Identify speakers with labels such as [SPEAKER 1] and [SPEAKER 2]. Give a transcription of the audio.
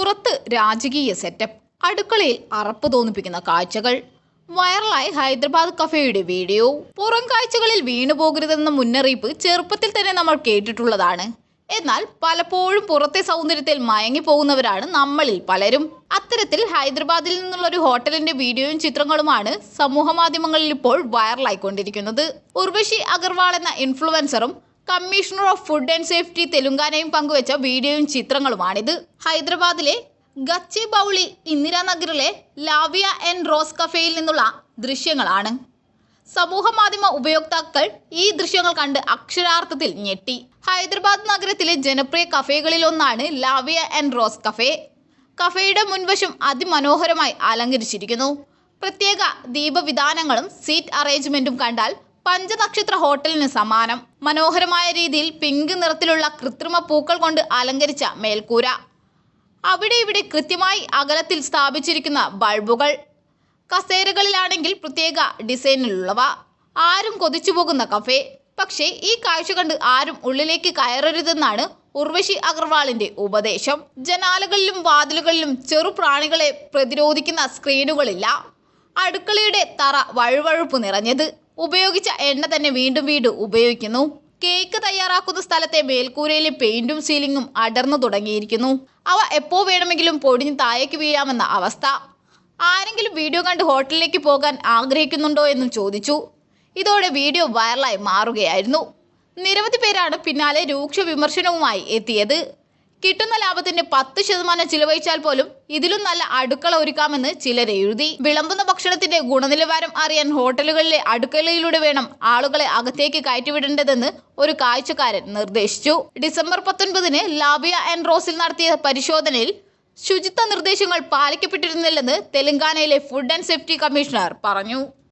[SPEAKER 1] പുറത്ത് രാജകീയ സെറ്റപ്പ് അടുക്കളയിൽ അറപ്പ് തോന്നിപ്പിക്കുന്ന കാഴ്ചകൾ. വൈറലായി ഹൈദരാബാദ് കഫേയുടെ വീഡിയോ. പുറം കാഴ്ചകളിൽ വീണു പോകരുതെന്ന മുന്നറിയിപ്പ് ചെറുപ്പത്തിൽ തന്നെ നമ്മൾ കേട്ടിട്ടുള്ളതാണ്. എന്നാൽ പലപ്പോഴും പുറത്തെ സൗന്ദര്യത്തിൽ മയങ്ങിപ്പോകുന്നവരാണ് നമ്മളിൽ പലരും. അത്തരത്തിൽ ഹൈദരാബാദിൽ നിന്നുള്ള ഒരു ഹോട്ടലിന്റെ വീഡിയോയും ചിത്രങ്ങളുമാണ് സമൂഹ മാധ്യമങ്ങളിൽ ഇപ്പോൾ വൈറലായിക്കൊണ്ടിരിക്കുന്നത്. ഉർവശി അഗർവാൾ എന്ന ഇൻഫ്ലുവൻസറും commissioner of food and safety തെലുങ്കാനയും പങ്കുവച്ച വീഡിയോയും ചിത്രങ്ങളുമാണിത്. ഹൈദരാബാദിലെ ഗച്ചി ബൗളി ഇന്ദിരാനഗറിലെ ലാവിയ ആൻഡ് റോസ് കഫേയിൽ നിന്നുള്ള ദൃശ്യങ്ങളാണ്. സമൂഹ മാധ്യമ ഉപയോക്താക്കൾ ഈ ദൃശ്യങ്ങൾ കണ്ട് അക്ഷരാർത്ഥത്തിൽ ഞെട്ടി. ഹൈദരാബാദ് നഗരത്തിലെ ജനപ്രിയ കഫേകളിലൊന്നാണ് ലാവിയ ആൻഡ് റോസ് കഫേ. കഫേയുടെ മുൻവശം അതിമനോഹരമായി അലങ്കരിച്ചിരിക്കുന്നു. പ്രത്യേക ദീപവിധാനങ്ങളും സീറ്റ് അറേഞ്ച്മെന്റും കണ്ടാൽ പഞ്ചനക്ഷത്ര ഹോട്ടലിന് സമാനം. മനോഹരമായ രീതിയിൽ പിങ്ക് നിറത്തിലുള്ള കൃത്രിമ പൂക്കൾ കൊണ്ട് അലങ്കരിച്ച മേൽക്കൂര. അവിടെ ഇവിടെ കൃത്യമായി അകലത്തിൽ സ്ഥാപിച്ചിരിക്കുന്ന ബൾബുകൾ. കസേരകളിലാണെങ്കിൽ പ്രത്യേക ഡിസൈനിലുള്ളവ. ആരും കൊതിച്ചു പോകുന്ന കഫേ. പക്ഷേ ഈ കാഴ്ച കണ്ട് ആരും ഉള്ളിലേക്ക് കയറരുതെന്നാണ് ഉർവശി അഗർവാളിന്റെ ഉപദേശം. ജനാലകളിലും വാതിലുകളിലും ചെറു പ്രാണികളെ പ്രതിരോധിക്കുന്ന സ്ക്രീനുകളില്ല. അടുക്കളയുടെ തറ വഴുവഴുപ്പ് നിറഞ്ഞത്. ഉപയോഗിച്ച എണ്ണ തന്നെ വീണ്ടും വീണ്ടും ഉപയോഗിക്കുന്നു. കേക്ക് തയ്യാറാക്കുന്ന സ്ഥലത്തെ മേൽക്കൂരയിലെ പെയിന്റും സീലിംഗും അടർന്നു തുടങ്ങിയിരിക്കുന്നു. അവ എപ്പോൾ വേണമെങ്കിലും പൊടിഞ്ഞ് താഴേക്ക് വീഴാമെന്ന അവസ്ഥ. ആരെങ്കിലും വീഡിയോ കണ്ട് ഹോട്ടലിലേക്ക് പോകാൻ ആഗ്രഹിക്കുന്നുണ്ടോ എന്നും ചോദിച്ചു. ഇതോടെ വീഡിയോ വൈറലായി മാറുകയായിരുന്നു. നിരവധി പേരാണ് പിന്നാലെ രൂക്ഷ വിമർശനവുമായി എത്തിയത്. കിട്ടുന്ന ലാഭത്തിന്റെ പത്ത് ശതമാനം ചിലവഴിച്ചാൽ പോലും ഇതിലും നല്ല അടുക്കള ഒരുക്കാമെന്ന് ചിലർ എഴുതി. വിളമ്പുന്ന ഭക്ഷണത്തിന്റെ ഗുണനിലവാരം അറിയാൻ ഹോട്ടലുകളിലെ അടുക്കളയിലൂടെ വേണം ആളുകളെ അകത്തേക്ക് കയറ്റിവിടേണ്ടതെന്ന് ഒരു കാഴ്ചക്കാരൻ നിർദ്ദേശിച്ചു. ഡിസംബർ പത്തൊൻപതിന് ലാബിയ ആൻഡ് റോസിൽ നടത്തിയ പരിശോധനയിൽ ശുചിത്വ നിർദ്ദേശങ്ങൾ പാലിക്കപ്പെട്ടിരുന്നില്ലെന്ന് തെലങ്കാനയിലെ ഫുഡ് ആൻഡ് സേഫ്റ്റി കമ്മീഷണർ പറഞ്ഞു.